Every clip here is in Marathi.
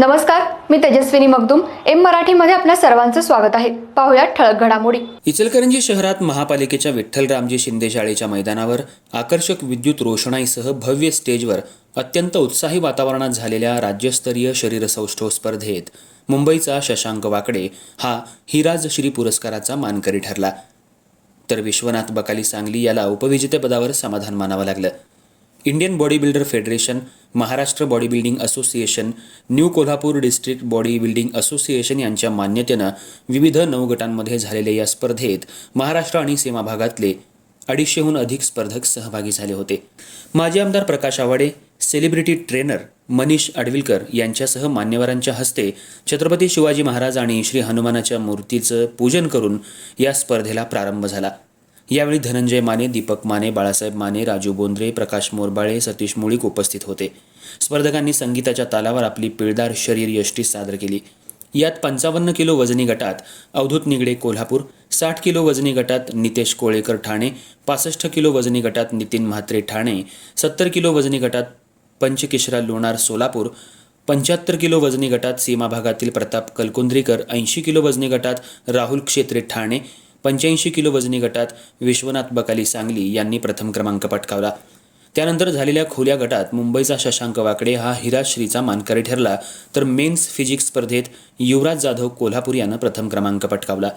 नमस्कार मी तेजस्विनी मगदुम. एम मराठीमध्ये आपल्या सर्वांचं स्वागत आहे. पाहुयात ठळक घडामोडी. इचलकरंजी शहरात महापालिकेच्या विठ्ठलरामजी शिंदे शाळेच्या मैदानावर आकर्षक विद्युत रोषणाईसह भव्य स्टेजवर अत्यंत उत्साही वातावरणात झालेल्या राज्यस्तरीय शरीरसौष्ठव स्पर्धेत मुंबईचा शशांक वाकडे हा हिराज श्री पुरस्काराचा मानकरी ठरला. तर विश्वनाथ बकाली सांगली याला उपविजेतेपदावर समाधान मानावं लागलं. Indian body builder federation Maharashtra body building association new Kolhapur district body building association यांच्या मान्यतेनं विविध नऊ गटांमध्ये झालेल्या या स्पर्धेत महाराष्ट्र आणि सीमा भागातले अडीचशेहून अधिक स्पर्धक सहभागी झाले होते. माजी आमदार प्रकाश आवाडे सेलिब्रिटी ट्रेनर मनीष अडविलकर यांच्यासह मान्यवरांच्या हस्ते छत्रपती शिवाजी महाराज आणि श्री हनुमानाच्या मूर्तीचं पूजन करून या स्पर्धेला प्रारंभ झाला. यावेळी धनंजय माने दीपक माने बाळासाहेब माने राजू बोंद्रे प्रकाश मोरबाळे सतीश मुळीक उपस्थित होते. स्पर्धकांनी संगीताच्या तालावर आपली पिळदार शरीर यष्टी सादर केली. यात पंचावन्न किलो वजनी गटात अवधूत निगडे कोल्हापूर साठ किलो वजनी गटात नितेश कोळेकर ठाणे पासष्ट किलो वजनी गटात नितीन म्हात्रे ठाणे सत्तर किलो वजनी गटात पंचकिशरा लोणार सोलापूर पंच्याहत्तर किलो वजनी गटात सीमा भागातील प्रताप कलकुंद्रीकर ऐंशी किलो वजनी गटात राहुल क्षेत्रे ठाणे पंच्याऐंशी किलो वजनी गटात विश्वनाथ बकाली सांगली यांनी प्रथम क्रमांक पटकावला. त्यानंतर झालेल्या खुल्या गटात मुंबईचा शशांक वाकडे हा हिराश्रीचा मानकरी ठरला. तर मेन्स फिजिक्स स्पर्धेत युवराज जाधव कोल्हापूर यानं प्रथम क्रमांक पटकावला.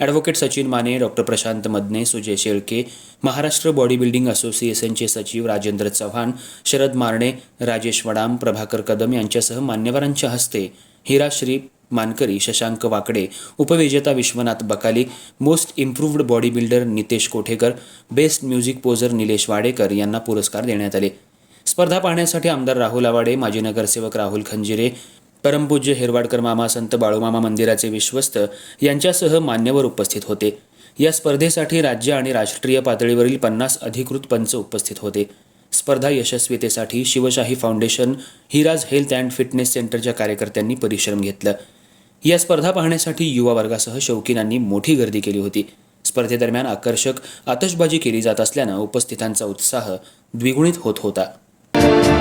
Advocate Sachin Mane doctor Prashant Madane Sujay Shelke Maharashtra body building असोसिएशनचे सचिव राजेंद्र चव्हाण शरद मारणे राजेश वडाम प्रभाकर कदम यांच्यासह मान्यवरांच्या हस्ते हिराश्री मानकरी शशांक वाकडे उपविजेता Vishwanath Bakali most improved body builder Nitesh Kothekar best music poser Nilesh Wadekar यांना पुरस्कार देण्यात आले. स्पर्धा पाहण्यासाठी आमदार राहुल आवाडे माजी नगरसेवक राहुल खंजिरे परमपूज्य हेरवाडकर मामा संत बाळूमामा मंदिराचे विश्वस्त यांच्यासह मान्यवर उपस्थित होते. या स्पर्धेसाठी राज्य आणि राष्ट्रीय पातळीवरील पन्नास अधिकृत पंच उपस्थित होते. स्पर्धा यशस्वीतेसाठी Shivshahi foundation Hiraj health and fitness सेंटरच्या कार्यकर्त्यांनी परिश्रम घेतलं. या स्पर्धा पाहण्यासाठी युवा वर्गासह शौकीनांनी मोठी गर्दी केली होती. स्पर्धेदरम्यान आकर्षक आतषबाजी केली जात असल्यानं उपस्थितांचा उत्साह द्विगुणित होत होता.